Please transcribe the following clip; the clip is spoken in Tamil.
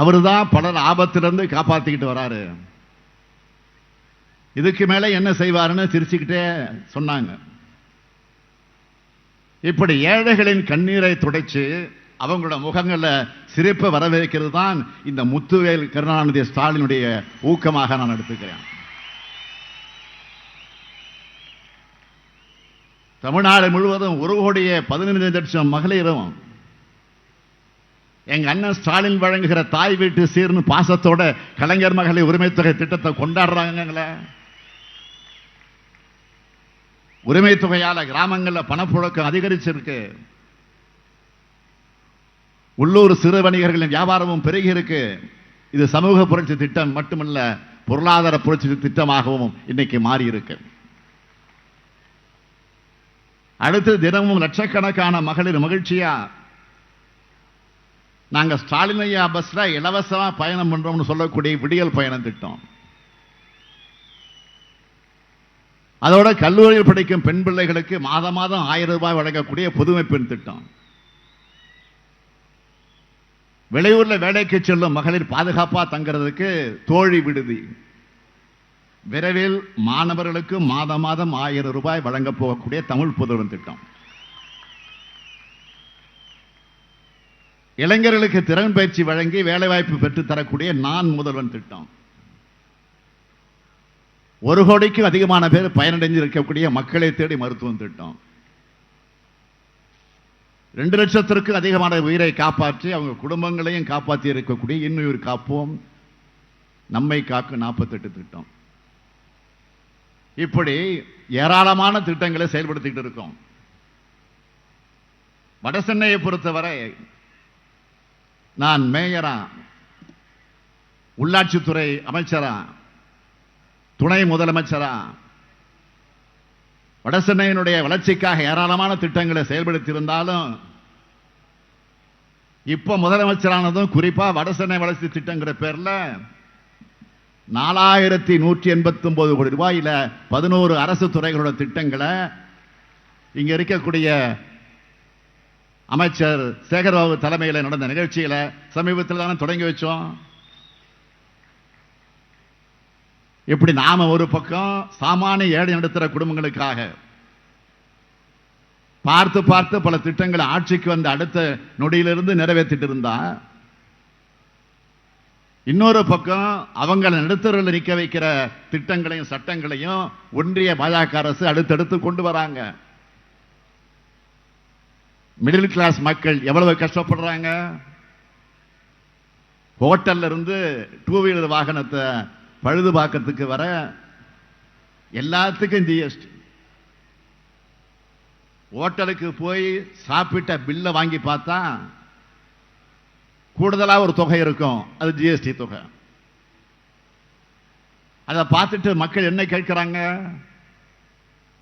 அவர் தான் பலர் ஆபத்திலிருந்து காப்பாத்திக்கிட்டு வராரு. இதுக்கு மேலே என்ன செய்வாருன்னு சிரிச்சுக்கிட்டே சொன்னாங்க. இப்படி ஏழைகளின் கண்ணீரை துடைச்சு அவங்களோட முகங்களில் சிரிப்பை வரவேற்கிறது தான் இந்த முத்துவேல் கருணாநிதி ஸ்டாலினுடைய ஊக்கமாக நான் எடுத்துக்கிறேன். தமிழ்நாடு முழுவதும் ஒரு கோடியே பதினைந்து லட்சம் மகளிரும் எங்க அண்ணன் ஸ்டாலின் வழங்குகிற தாய் வீட்டு சீர்னு பாசத்தோட கலைஞர் மகளிர் உரிமைத்தொகை திட்டத்தை கொண்டாடுறாங்களே உரிமை கிராமங்களில் பணப்புழக்கம் அதிகரிச்சிருக்கு. உள்ளூர் சிறு வணிகர்களின் வியாபாரமும் பெருகி இருக்கு இது சமூக புரட்சி திட்டம் மட்டுமல்ல பொருளாதார புரட்சி திட்டமாகவும் இன்னைக்கு மாறி இருக்கு அடுத்து தினமும் லட்சக்கணக்கான மகளிர் மகிழ்ச்சியா நாங்கள் ஸ்டாலின் ஐயா இலவசமாக பயணம் பண்ணுறோம்னு சொல்லக்கூடிய விடியல் பயணம் திட்டம். அதோட கல்லூரியில் படிக்கும் பெண் பிள்ளைகளுக்கு மாதம் மாதம் ஆயிரம் ரூபாய் வழங்கக்கூடிய புதுமை பெண் திட்டம். வெளியூரில் வேலைக்கு செல்லும் மகளிர் பாதுகாப்பாக தங்குறதுக்கு தோழி விடுதி. விரைவில் மாணவர்களுக்கு மாதம் மாதம் ஆயிரம் ரூபாய் வழங்க போகக்கூடிய தமிழ் புதுவன் திட்டம். இளைஞர்களுக்கு திறன் பயிற்சி வழங்கி வேலைவாய்ப்பு பெற்றுத்தரக்கூடிய நான் முதல்வன் திட்டம். ஒரு கோடிக்கும் அதிகமான பேர் பயனடைஞ்சு இருக்கக்கூடிய மக்களை தேடி மருத்துவம் திட்டம். ரெண்டு லட்சத்திற்கு அதிகமான உயிரை காப்பாற்றி அவங்க குடும்பங்களையும் காப்பாற்றி இருக்கக்கூடிய இன்னுயிர் காப்போம். நம்மை காக்கும் நாற்பத்தெட்டு திட்டம். இப்படி ஏராளமான திட்டங்களை செயல்படுத்திக்கிட்டு இருக்கோம். வட சென்னையை பொறுத்தவரை நான் மேயரா உள்ளாட்சித்துறை அமைச்சரா துணை முதலமைச்சரா வடசென்னையினுடைய வளர்ச்சிக்காக ஏராளமான திட்டங்களை செயல்படுத்தியிருந்தாலும் இப்போ முதலமைச்சரானதும் குறிப்பாக வடசென்னை வளர்ச்சி திட்டங்கிற பேரில் நாலாயிரத்தி நூற்றி எண்பத்தி ஒன்பது கோடி ரூபாயில் பதினோரு அரசு துறைகளோட திட்டங்களை இங்கே இருக்கக்கூடிய அமைச்சர் சேகர்பாபு தலைமையில் நடந்த நிகழ்ச்சியில் சமீபத்தில் தானே தொடங்கி வச்சோம். இப்படி நாம ஒரு பக்கம் சாமானிய ஏழை நடத்துகிற குடும்பங்களுக்காக பார்த்து பார்த்து பல திட்டங்களை ஆட்சிக்கு வந்த அடுத்த நொடியிலிருந்து நிறைவேற்றிட்டு இருந்தா இன்னொரு பக்கம் அவங்களை நடுத்தரில் நிற்க வைக்கிற திட்டங்களையும் சட்டங்களையும் ஒன்றிய பாஜக அரசு அடுத்தடுத்து கொண்டு வராங்க. மிடில் கிளாஸ் மக்கள் எவ்வளவு கஷ்டப்படுறாங்க? ஹோட்டல்ல இருந்து டூ வீலர் வாகனத்தை பழுது பார்க்கறதுக்கு வர எல்லாத்துக்கும் ஜிஎஸ்டி ஹோட்டலுக்கு போய் சாப்பிட்ட பில்லை வாங்கி பார்த்தா கூடுதலாக ஒரு தொகை இருக்கும். அது ஜிஎஸ்டி தொகை. அதை பார்த்துட்டு மக்கள் என்ன கேட்கிறாங்க?